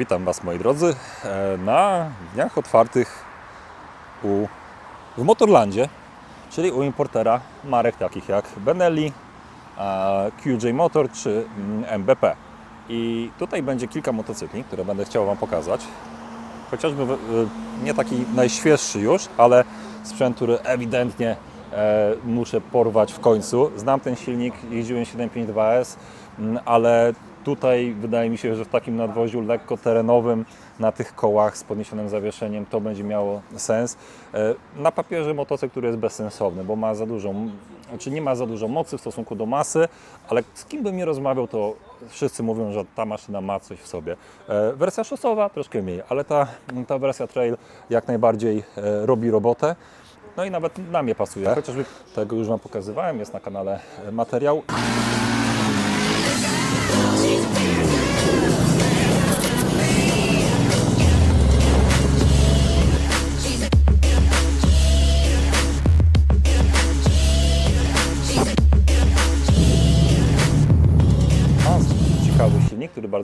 Witam Was moi drodzy e, na dniach otwartych u, w Motorlandzie, czyli u importera marek takich jak Benelli, e, QJ Motor czy mm, MBP. I tutaj będzie kilka motocykli, które będę chciał Wam pokazać. Chociażby y, nie taki najświeższy już, ale sprzęt, który ewidentnie e, muszę porwać w końcu. Znam ten silnik, jeździłem 752S, mm, ale tutaj wydaje mi się, że w takim nadwoziu lekko terenowym na tych kołach z podniesionym zawieszeniem to będzie miało sens. E, Na papierze motocykl, który jest bezsensowny, bo ma za dużą, znaczy nie ma za dużo mocy w stosunku do masy, ale z kim bym nie rozmawiał, to wszyscy mówią, że ta maszyna ma coś w sobie. E, Wersja szosowa troszkę mniej, ale ta, ta wersja trail jak najbardziej e, robi robotę. No i nawet na mnie pasuje. Chociażby tego już Wam pokazywałem, jest na kanale materiał.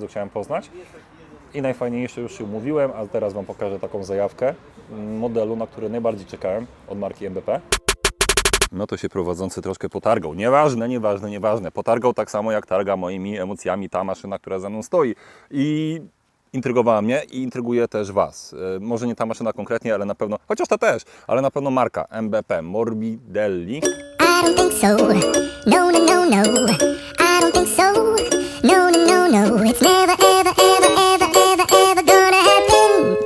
Bardzo chciałem poznać. I najfajniejsze już się mówiłem, a teraz Wam pokażę taką zajawkę modelu, na który najbardziej czekałem od marki MBP. No to się prowadzący troszkę potargał. Nieważne, nieważne, nieważne. Potargał tak samo jak targa moimi emocjami ta maszyna, która za mną stoi. I intrygowała mnie i intryguje też Was. E, Może nie ta maszyna konkretnie, ale na pewno, chociaż ta też, ale na pewno marka MBP Morbidelli. I don't think so. No, no, no, no. I think so. No, no, no, no. It's never, ever, ever, ever, ever, ever gonna happen.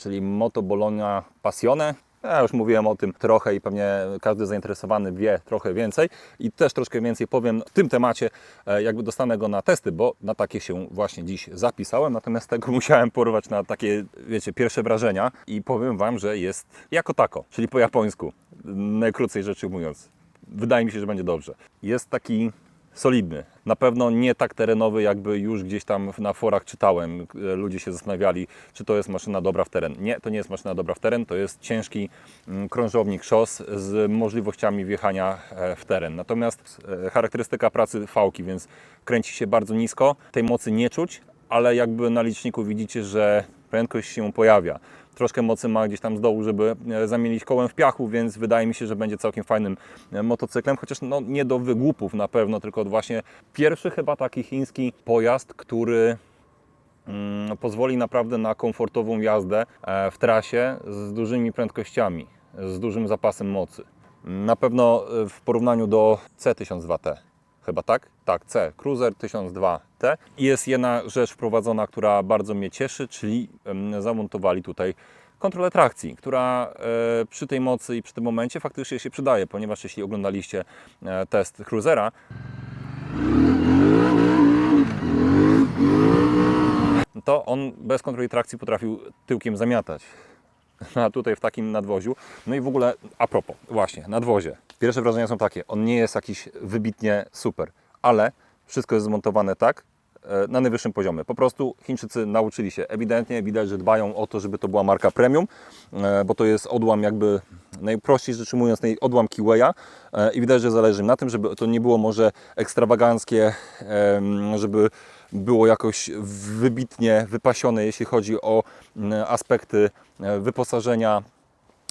czyli Moto Bologna Passione. Ja już mówiłem o tym trochę i pewnie każdy zainteresowany wie trochę więcej i też troszkę więcej powiem w tym temacie, e, jakby dostanę go na testy, bo na takie się właśnie dziś zapisałem, natomiast tego musiałem porwać na takie, wiecie, pierwsze wrażenia i powiem Wam, że jest jako tako, czyli po japońsku, najkrócej rzecz ujmując. Wydaje mi się, że będzie dobrze. Jest taki solidny. Na pewno nie tak terenowy, jakby już gdzieś tam na forach czytałem. E, Ludzie się zastanawiali, czy to jest maszyna dobra w teren. Nie, to nie jest maszyna dobra w teren, to jest ciężki mm, krążownik szos z możliwościami wjechania e, w teren. Natomiast e, charakterystyka pracy fałki, więc kręci się bardzo nisko, tej mocy nie czuć, ale jakby na liczniku widzicie, że prędkość się pojawia. Troszkę mocy ma gdzieś tam z dołu, żeby e, zamienić kołem w piachu, więc wydaje mi się, że będzie całkiem fajnym e, motocyklem, chociaż no, nie do wygłupów na pewno, tylko właśnie pierwszy chyba taki chiński pojazd, który mm, pozwoli naprawdę na komfortową jazdę e, w trasie z dużymi prędkościami, z dużym zapasem mocy. Na pewno w porównaniu do C1002T. Chyba tak? Tak, C. Cruiser 1002T. I jest jedna rzecz wprowadzona, która bardzo mnie cieszy, czyli zamontowali tutaj kontrolę trakcji, która e, przy tej mocy i przy tym momencie faktycznie się przydaje, ponieważ jeśli oglądaliście e, test Cruisera, to on bez kontroli trakcji potrafił tyłkiem zamiatać. A tutaj w takim nadwoziu. No i w ogóle, a propos, właśnie, nadwozie. Pierwsze wrażenia są takie, on nie jest jakiś wybitnie super, ale wszystko jest zmontowane tak, e, na najwyższym poziomie. Po prostu Chińczycy nauczyli się, ewidentnie widać, że dbają o to, żeby to była marka premium, e, bo to jest odłam jakby, najprościej rzecz ujmując, odłam Kiweya e, i widać, że zależy im na tym, żeby to nie było może ekstrawaganckie, żeby było jakoś wybitnie wypasione, jeśli chodzi o aspekty wyposażenia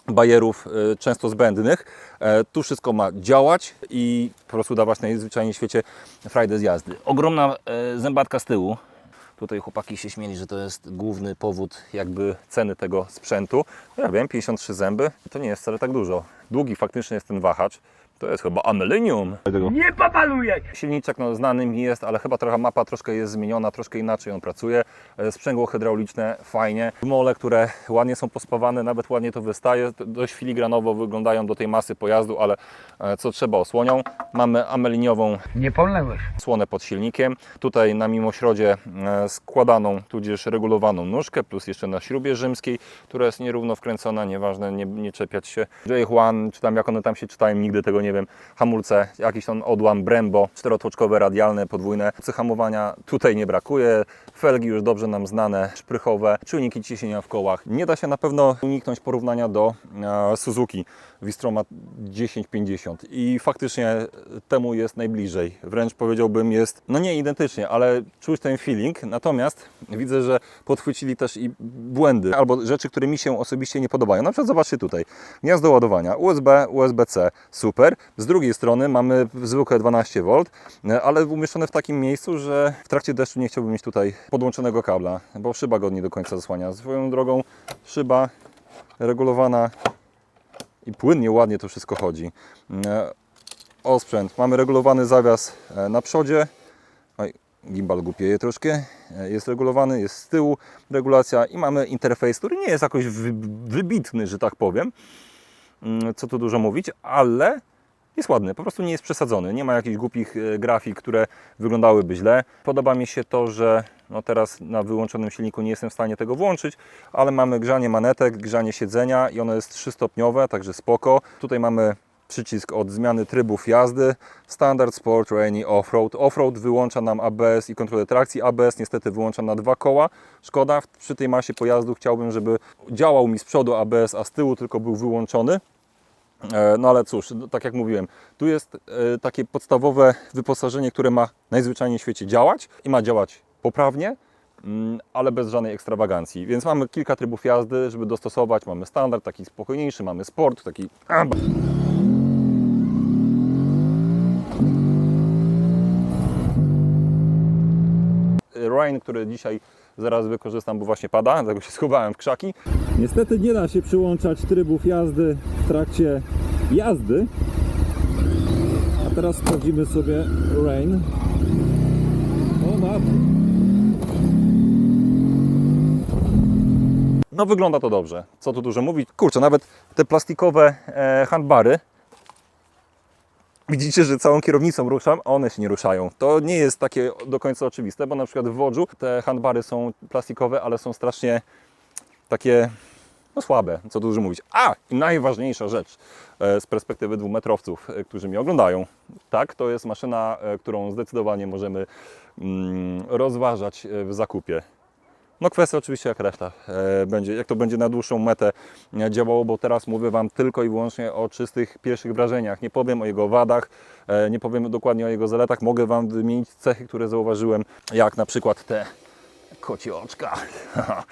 bajerów e, często zbędnych. E, Tu wszystko ma działać i po prostu dawać najzwyczajniej w świecie frajdę z jazdy. Ogromna e, zębatka z tyłu. Tutaj chłopaki się śmieli, że to jest główny powód jakby ceny tego sprzętu. Ja wiem, 53 zęby to nie jest wcale tak dużo. Długi faktycznie jest ten wahacz. To jest chyba amelinium. Nie popaluję! Silniczek no, znany mi jest, ale chyba trochę mapa troszkę jest zmieniona, troszkę inaczej on pracuje. E, Sprzęgło hydrauliczne fajnie. Mole, które ładnie są pospawane, nawet ładnie to wystaje. Dość filigranowo wyglądają do tej masy pojazdu, ale e, co trzeba osłonią. Mamy ameliniową Nie pomyłeś. słonę pod silnikiem. Tutaj na mimośrodzie e, składaną, tudzież regulowaną nóżkę, plus jeszcze na śrubie rzymskiej, która jest nierówno wkręcona, nieważne, nie, nie czepiać się. J1, czy tam jak one tam się czytają, nigdy tego nie nie wiem, hamulce, jakiś tam odłam, Brembo, czterotłoczkowe, radialne, podwójne. Mocy hamowania tutaj nie brakuje, felgi już dobrze nam znane, szprychowe, czujniki ciśnienia w kołach. Nie da się na pewno uniknąć porównania do e, Suzuki Wistroma 1050 i faktycznie temu jest najbliżej. Wręcz powiedziałbym jest, no nie identycznie, ale czuć ten feeling. Natomiast widzę, że podchwycili też i błędy albo rzeczy, które mi się osobiście nie podobają. Na przykład zobaczcie tutaj, gniazdo ładowania USB, USB-C, super. Z drugiej strony mamy zwykłe 12V, ale umieszczone w takim miejscu, że w trakcie deszczu nie chciałbym mieć tutaj podłączonego kabla, bo szyba go nie do końca zasłania. Swoją drogą szyba regulowana i płynnie, ładnie to wszystko chodzi. E, Osprzęt. Mamy regulowany zawias e, na przodzie. Oj, gimbal głupieje troszkę. E, Jest regulowany, jest z tyłu regulacja i mamy interfejs, który nie jest jakoś wy- wybitny, że tak powiem. Mm, Co tu dużo mówić, ale jest ładny, po prostu nie jest przesadzony. Nie ma jakichś głupich e, grafik, które wyglądałyby źle. Podoba mi się to, że no teraz na wyłączonym silniku nie jestem w stanie tego włączyć, ale mamy grzanie manetek, grzanie siedzenia i ono jest trzystopniowe, także spoko. Tutaj mamy przycisk od zmiany trybów jazdy, standard, sport, rainy, offroad. Offroad wyłącza nam ABS i kontrolę trakcji. ABS niestety wyłącza na dwa koła. Szkoda, przy tej masie pojazdu chciałbym, żeby działał mi z przodu ABS, a z tyłu tylko był wyłączony. E, No ale cóż, no, tak jak mówiłem, tu jest e, takie podstawowe wyposażenie, które ma najzwyczajniej w świecie działać i ma działać poprawnie, mm, ale bez żadnej ekstrawagancji. Więc mamy kilka trybów jazdy, żeby dostosować. Mamy standard, taki spokojniejszy, mamy sport, taki Rain, który dzisiaj zaraz wykorzystam, bo właśnie pada, dlatego się schowałem w krzaki. Niestety nie da się przyłączać trybów jazdy w trakcie jazdy. A teraz sprawdzimy sobie Rain. O ma. No wygląda to dobrze. Co tu dużo mówić. Kurczę, nawet te plastikowe e, handbary. Widzicie, że całą kierownicą ruszam, a one się nie ruszają. To nie jest takie do końca oczywiste, bo na przykład w Wodżu te handbary są plastikowe, ale są strasznie takie no słabe, co dużo mówić. A, i najważniejsza rzecz e, z perspektywy dwumetrowców, e, którzy mnie oglądają. Tak, to jest maszyna, e, którą zdecydowanie możemy mm, rozważać w zakupie. No kwestia oczywiście jak reszta e, będzie, jak to będzie na dłuższą metę e, działało, bo teraz mówię Wam tylko i wyłącznie o czystych pierwszych wrażeniach. Nie powiem o jego wadach, e, nie powiem dokładnie o jego zaletach. Mogę Wam wymienić cechy, które zauważyłem, jak na przykład te kocie oczka.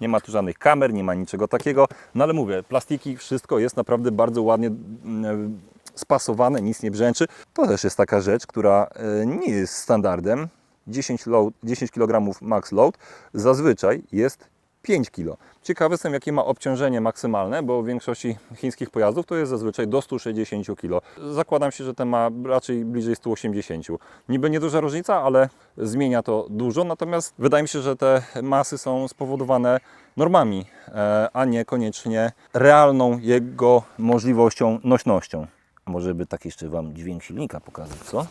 Nie ma tu żadnych kamer, nie ma niczego takiego. No ale mówię, plastiki, wszystko jest naprawdę bardzo ładnie mm, spasowane, nic nie brzęczy. To też jest taka rzecz, która nie jest standardem. 10, load, 10 kg max load zazwyczaj jest 5 kg. Ciekawy jestem, jakie ma obciążenie maksymalne, bo w większości chińskich pojazdów to jest zazwyczaj do 160 kg. Zakładam się, że ten ma raczej bliżej 180. Niby nieduża różnica, ale zmienia to dużo. Natomiast wydaje mi się, że te masy są spowodowane normami, e, a niekoniecznie realną jego możliwością nośnością. Może by tak jeszcze Wam dźwięk silnika pokazać, co?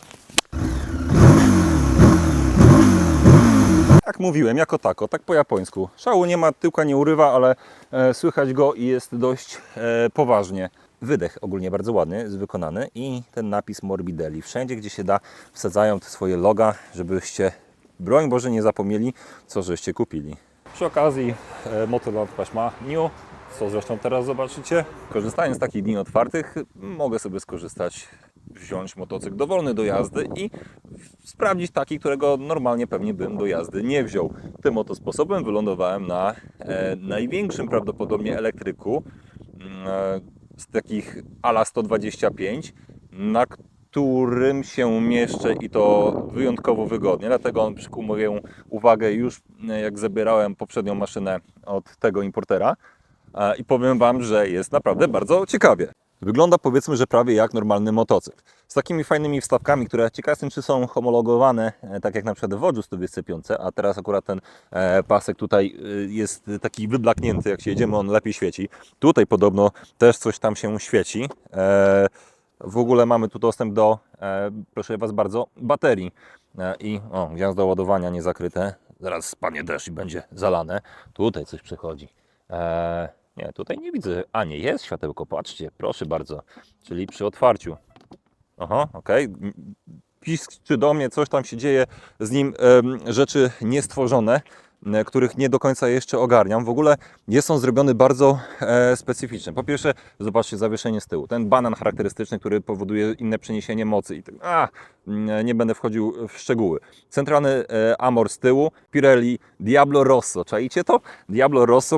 Jak mówiłem, jako tako, tak po japońsku. Szału nie ma, tyłka nie urywa, ale e, słychać go i jest dość e, poważnie. Wydech ogólnie bardzo ładny, jest wykonany i ten napis Morbidelli. Wszędzie, gdzie się da, wsadzają te swoje loga, żebyście, broń Boże, nie zapomnieli, co żeście kupili. Przy okazji e, Motorland Paśma New, co zresztą teraz zobaczycie. Korzystając z takich dni otwartych, mogę sobie skorzystać, wziąć motocykl dowolny do jazdy i sprawdzić taki, którego normalnie pewnie bym do jazdy nie wziął. Tym oto sposobem wylądowałem na e, największym prawdopodobnie elektryku mm, e, z takich ala 125, na którym się mieszczę i to wyjątkowo wygodnie. Dlatego on przykuł moją uwagę już e, jak zabierałem poprzednią maszynę od tego importera. E, I powiem Wam, że jest naprawdę bardzo ciekawie. Wygląda powiedzmy, że prawie jak normalny motocykl. Z takimi fajnymi wstawkami, które ciekaw jestem, czy są homologowane, e, tak jak na przykład w Wodżu 125, a teraz akurat ten e, pasek tutaj e, jest taki wyblaknięty, jak się jedziemy, on lepiej świeci. Tutaj podobno też coś tam się świeci. W ogóle mamy tu dostęp do, proszę Was bardzo, baterii. I o, gniazdo ładowania niezakryte. Zaraz spadnie deszcz i będzie zalane. Tutaj coś przechodzi. Nie, tutaj nie widzę. A nie, jest światełko, patrzcie, proszę bardzo. Czyli przy otwarciu. Aha, okej. Piszczy do mnie, coś tam się dzieje z nim, rzeczy niestworzone, których nie do końca jeszcze ogarniam. W ogóle jest on zrobiony bardzo e, specyficznie. Po pierwsze, zobaczcie zawieszenie z tyłu. Ten banan charakterystyczny, który powoduje inne przeniesienie mocy. I tak, a, nie będę wchodził w szczegóły. Centralny e, amor z tyłu, Pirelli Diablo Rosso. Czaicie to? Diablo Rosso,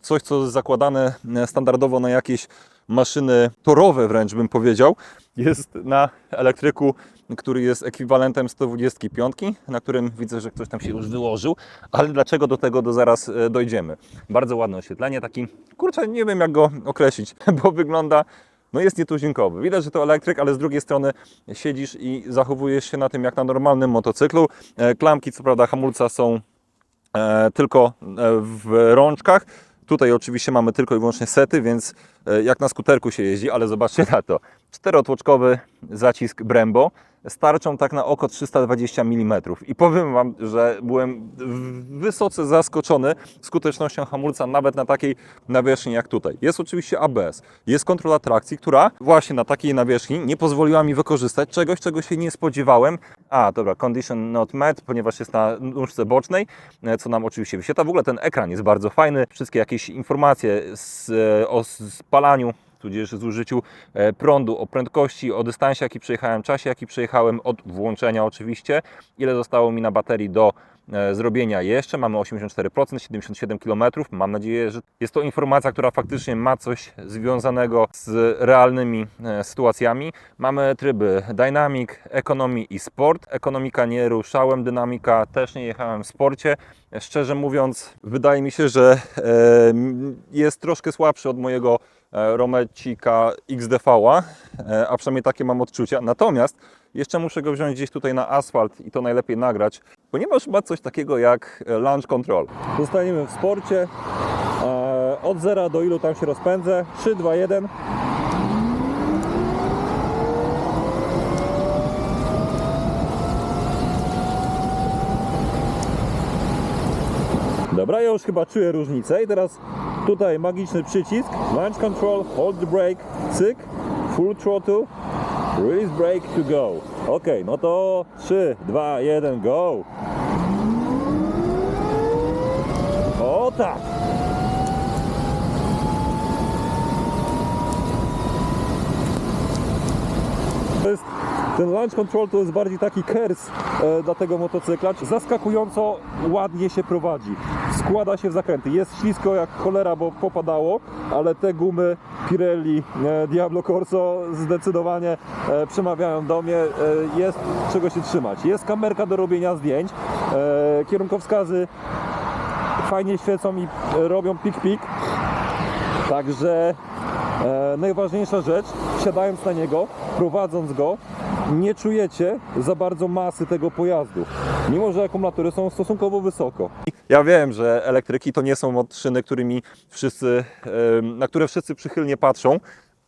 coś co zakładane e, standardowo na jakieś maszyny torowe wręcz bym powiedział, jest na elektryku, który jest ekwivalentem 125, na którym widzę, że ktoś tam się już wyłożył, ale dlaczego do tego do zaraz e, dojdziemy. Bardzo ładne oświetlenie, taki, kurczę, nie wiem jak go określić, bo wygląda, no jest nietuzinkowy. Widać, że to elektryk, ale z drugiej strony siedzisz i zachowujesz się na tym jak na normalnym motocyklu. E, Klamki, co prawda hamulca są e, tylko w rączkach. Tutaj oczywiście mamy tylko i wyłącznie sety, więc jak na skuterku się jeździ, ale zobaczcie na to. Czterotłoczkowy zacisk Brembo z tarczą tak na oko 320 mm. I powiem Wam, że byłem wysoce zaskoczony skutecznością hamulca nawet na takiej nawierzchni jak tutaj. Jest oczywiście ABS, jest kontrola trakcji, która właśnie na takiej nawierzchni nie pozwoliła mi wykorzystać czegoś, czego się nie spodziewałem. A, dobra, condition not met, ponieważ jest na nóżce bocznej, e, co nam oczywiście wyświetla. W ogóle ten ekran jest bardzo fajny. Wszystkie jakieś informacje z, e, o spalaniu tudzież zużyciu e, prądu, o prędkości, o dystansie, jaki przejechałem, czasie, jaki przejechałem, od włączenia oczywiście, ile zostało mi na baterii do e, zrobienia jeszcze. Mamy 84%, 77 km. Mam nadzieję, że jest to informacja, która faktycznie ma coś związanego z realnymi e, sytuacjami. Mamy tryby Dynamic, Economy i Sport. Ekonomika nie ruszałem, dynamika też nie jechałem w sporcie. Szczerze mówiąc, wydaje mi się, że jest troszkę słabszy od mojego Romecika XDV-a, e, a przynajmniej takie mam odczucia. Natomiast jeszcze muszę go wziąć gdzieś tutaj na asfalt i to najlepiej nagrać, ponieważ ma coś takiego jak e, launch control. Zostaniemy w sporcie. E, Od zera do ilu tam się rozpędzę? 3, 2, 1. Dobra, ja już chyba czuję różnicę i teraz tutaj magiczny przycisk, launch control, hold the brake, cyk, full throttle, release brake to go. Ok, no to 3, 2, 1, go. O tak! To jest, ten launch control to jest bardziej taki kers dla tego motocykla. Zaskakująco ładnie się prowadzi. Składa się w zakręty. Jest ślisko jak cholera, bo popadało, ale te gumy Pirelli e, Diablo Corso zdecydowanie e, przemawiają do mnie. E, jest czego się trzymać. Jest kamerka do robienia zdjęć. E, kierunkowskazy fajnie świecą i e, robią pik-pik. Także e, najważniejsza rzecz, wsiadając na niego, prowadząc go, nie czujecie za bardzo masy tego pojazdu, mimo że akumulatory są stosunkowo wysoko. Ja wiem, że elektryki to nie są maszyny, którymi wszyscy, na które wszyscy przychylnie patrzą,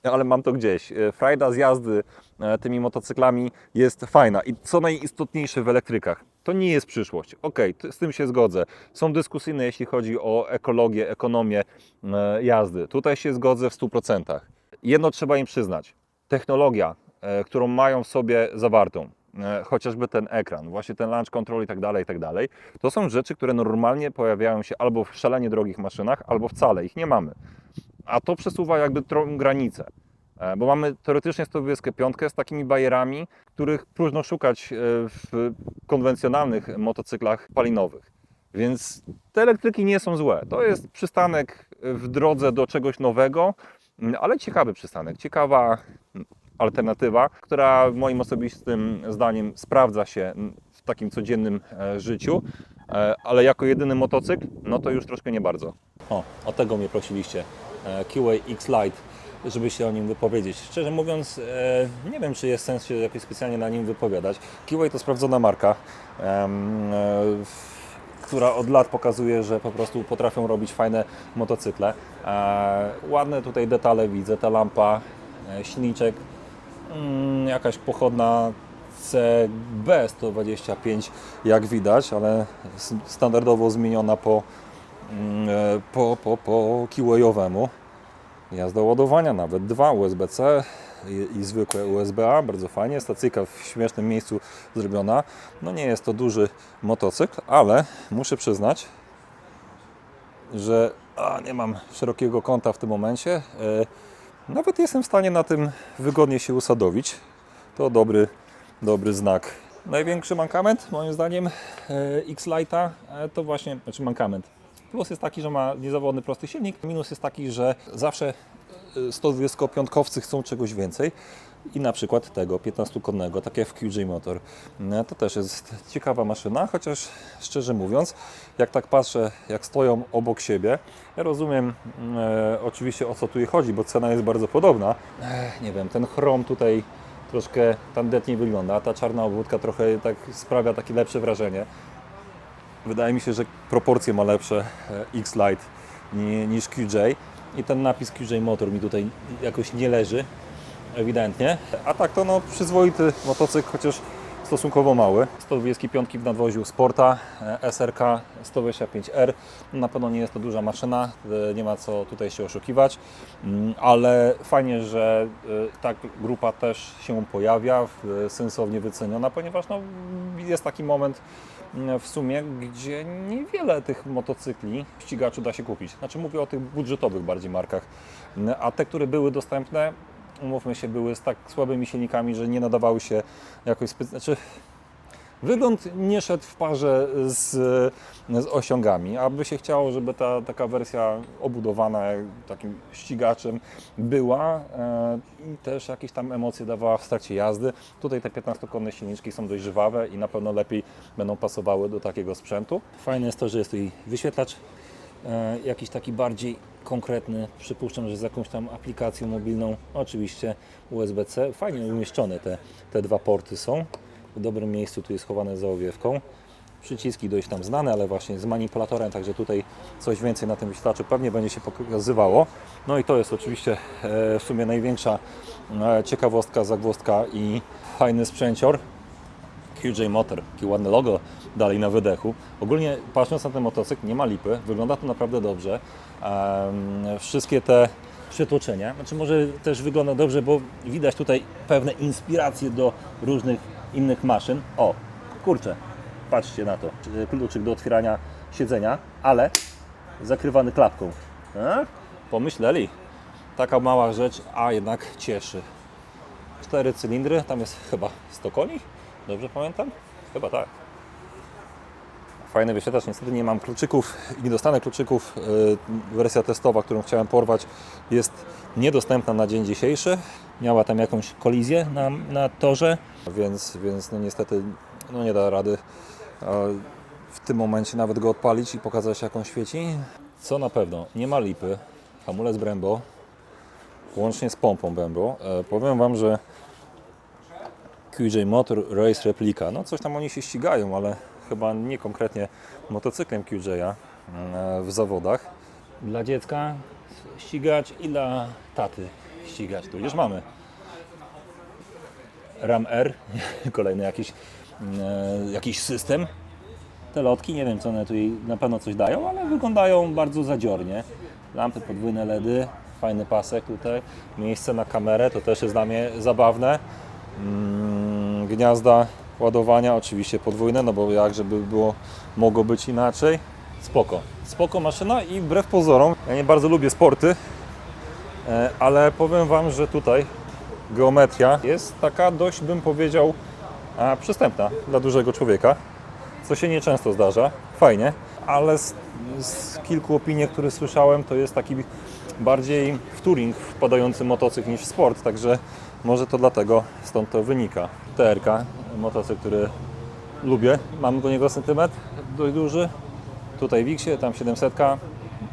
ale mam to gdzieś. E, Frajda z jazdy e, tymi motocyklami jest fajna i co najistotniejsze w elektrykach, to nie jest przyszłość. T- z tym się zgodzę. Są dyskusyjne, jeśli chodzi o ekologię, ekonomię e, jazdy. Tutaj się zgodzę w 100%. Jedno trzeba im przyznać. Technologia, którą mają w sobie zawartą, e, chociażby ten ekran, właśnie ten launch control i tak dalej, i tak dalej, to są rzeczy, które normalnie pojawiają się albo w szalenie drogich maszynach, albo wcale ich nie mamy. A to przesuwa jakby tą granicę. E, Bo mamy teoretycznie 125 z takimi bajerami, których próżno szukać e, w konwencjonalnych motocyklach palinowych. Więc te elektryki nie są złe. To jest przystanek w drodze do czegoś nowego, m, ale ciekawy przystanek, ciekawa m, alternatywa, która moim osobistym zdaniem sprawdza się w takim codziennym e, życiu, e, ale jako jedyny motocykl, no to już troszkę nie bardzo. O, o tego mnie prosiliście. E, QA X Lite, żeby się o nim wypowiedzieć. Szczerze mówiąc, nie wiem, czy jest sens się jakoś specjalnie na nim wypowiadać. QA to sprawdzona marka, która od lat pokazuje, że po prostu potrafią robić fajne motocykle. Ładne tutaj detale widzę, ta lampa, silniczek, jakaś pochodna CB125, jak widać, ale standardowo zmieniona po Mm, e, po, po, po kiłejowemu. Jazda ładowania, nawet dwa USB-C, i, i zwykłe USB-A, bardzo fajnie. Stacyjka w śmiesznym miejscu zrobiona. No nie jest to duży motocykl, ale muszę przyznać, że a, nie mam szerokiego kąta w tym momencie. E, nawet jestem w stanie na tym wygodnie się usadowić. To dobry, dobry znak. Największy mankament moim zdaniem e, X-Lite'a e, to właśnie, znaczy mankament. Plus jest taki, że ma niezawodny prosty silnik. Minus jest taki, że zawsze e, 125-kowcy chcą czegoś więcej. I na przykład tego 15-konnego, tak jak w QJ Motor. E, To też jest ciekawa maszyna, chociaż szczerze mówiąc, jak tak patrzę, jak stoją obok siebie, ja rozumiem e, oczywiście o co tu chodzi, bo cena jest bardzo podobna. E, nie wiem, ten chrom tutaj troszkę tandetnie wygląda, a ta czarna obwódka trochę tak sprawia takie lepsze wrażenie. Wydaje mi się, że proporcje ma lepsze e, X-Lite ni- niż QJ i ten napis QJ Motor mi tutaj jakoś nie leży, ewidentnie. A tak to no przyzwoity motocykl, chociaż stosunkowo mały. 125 w nadwoziu Sporta, e, SRK 125R. Na pewno nie jest to duża maszyna, e, nie ma co tutaj się oszukiwać, Mm, ale fajnie, że e, ta grupa też się pojawia, sensownie wyceniona, ponieważ no, jest taki moment w sumie, gdzie niewiele tych motocykli ścigaczy da się kupić. Znaczy mówię o tych budżetowych bardziej markach, a te, które były dostępne, umówmy się, były z tak słabymi silnikami, że nie nadawały się jakoś specjalnie. Znaczy, wygląd nie szedł w parze z, z osiągami, aby się chciało, żeby ta taka wersja obudowana takim ścigaczem była e, i też jakieś tam emocje dawała w trakcie jazdy. Tutaj te 15-konne silniczki są dość żywawe i na pewno lepiej będą pasowały do takiego sprzętu. Fajne jest to, że jest tu i wyświetlacz e, jakiś taki bardziej konkretny, przypuszczam, że z jakąś tam aplikacją mobilną, oczywiście USB-C. Fajnie umieszczone te, te dwa porty są. W dobrym miejscu tu jest schowane za owiewką. Przyciski dość tam znane, ale właśnie z manipulatorem, także tutaj coś więcej na tym wyświetlaczu pewnie będzie się pokazywało. No i to jest oczywiście e, w sumie największa e, ciekawostka, zagwozdka i fajny sprzęcior. QJ Motor, takie ładne logo dalej na wydechu. Ogólnie patrząc na ten motocykl, nie ma lipy, wygląda to naprawdę dobrze. Wszystkie te przetoczenia, znaczy może też wygląda dobrze, bo widać tutaj pewne inspiracje do różnych innych maszyn. O, kurczę, patrzcie na to, kluczyk do otwierania siedzenia, ale zakrywany klapką. A? Pomyśleli, taka mała rzecz, a jednak cieszy. Cztery cylindry, tam jest chyba 100 koni, dobrze pamiętam? Chyba tak. Fajny wyświetlacz, niestety nie mam kluczyków i nie dostanę kluczyków. Yy, Wersja testowa, którą chciałem porwać jest niedostępna na dzień dzisiejszy. Miała tam jakąś kolizję na, na torze, więc, więc no niestety no nie da rady w tym momencie nawet go odpalić i pokazać jak on świeci. Co na pewno, nie ma lipy, hamulec Brembo, łącznie z pompą Brembo. E, Powiem Wam, że QJ Motor Race Replika. No coś tam oni się ścigają, ale chyba nie konkretnie motocyklem QJ'a e, w zawodach. Dla dziecka ścigać i dla taty ścigać. Tu już mamy. Ram R, kolejny jakiś, e, jakiś system. Te lotki, nie wiem co one tu jej na pewno coś dają, ale wyglądają bardzo zadziornie. Lampy podwójne LEDy, fajny pasek tutaj, miejsce na kamerę, to też jest dla mnie zabawne. Mm, Gniazda ładowania oczywiście podwójne, no bo jak żeby było, mogło być inaczej. Spoko, spoko maszyna i wbrew pozorom, ja nie bardzo lubię sporty, e, ale powiem Wam, że tutaj geometria jest taka dość, bym powiedział, przystępna dla dużego człowieka, co się nieczęsto zdarza. Fajnie, ale z, z kilku opinii, które słyszałem, to jest taki bardziej w touring wpadający motocykl niż w sport, także może to dlatego stąd to wynika. TRK, motocykl, który lubię, mam do niego sentyment dość duży. Tutaj Wixie, tam 700,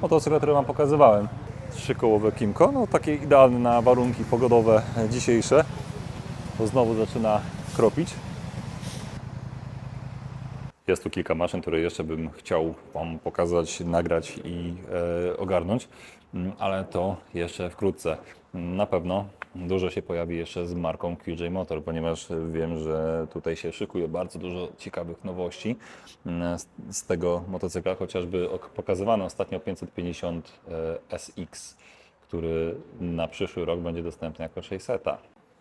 motocykl, który Wam pokazywałem. Trzykołowe Kimco, no takie idealne na warunki pogodowe dzisiejsze. To znowu zaczyna kropić. Jest tu kilka maszyn, które jeszcze bym chciał Wam pokazać, nagrać i e, ogarnąć, Mm, ale to jeszcze wkrótce. Na pewno dużo się pojawi jeszcze z marką QJ Motor, ponieważ wiem, że tutaj się szykuje bardzo dużo ciekawych nowości mm, z, tego motocykla, chociażby ok- pokazywano ostatnio 550 e, SX, który na przyszły rok będzie dostępny jako 600.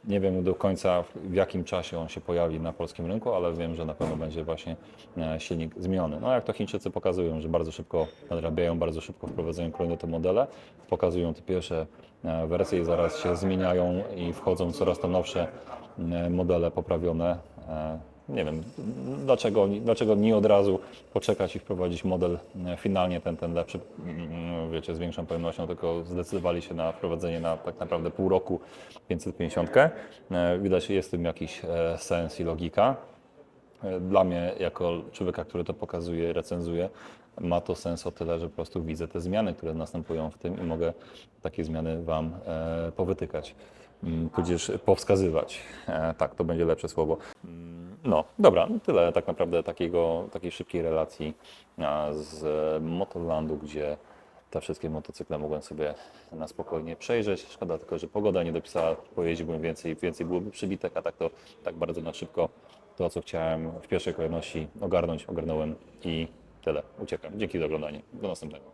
Nie wiem do końca w jakim czasie on się pojawi na polskim rynku, ale wiem, że na pewno będzie właśnie e, silnik zmieniony. No jak to Chińczycy pokazują, że bardzo szybko nadrabiają, bardzo szybko wprowadzają kolejne te modele, pokazują te pierwsze e, wersje i zaraz się zmieniają i wchodzą coraz to nowsze e, modele poprawione. Nie wiem, dlaczego, dlaczego nie od razu poczekać i wprowadzić model e, finalnie ten, ten lepszy, mm, wiecie, z większą pojemnością, tylko zdecydowali się na wprowadzenie na tak naprawdę pół roku 550. E, Widać, jest w tym jakiś e, sens i logika. Dla mnie, jako człowieka, który to pokazuje, recenzuje, ma to sens o tyle, że po prostu widzę te zmiany, które następują w tym i mogę takie zmiany Wam powytykać, mm, tudzież powskazywać. Tak, to będzie lepsze słowo. No, dobra, tyle tak naprawdę takiego, takiej szybkiej relacji z Motorlandu, gdzie te wszystkie motocykle mogłem sobie na spokojnie przejrzeć. Szkoda tylko, że pogoda nie dopisała, pojeździłbym więcej, więcej byłoby przybitek, a tak to tak bardzo na szybko to, co chciałem w pierwszej kolejności ogarnąć, ogarnąłem i tyle. Uciekam. Dzięki za oglądanie. Do następnego.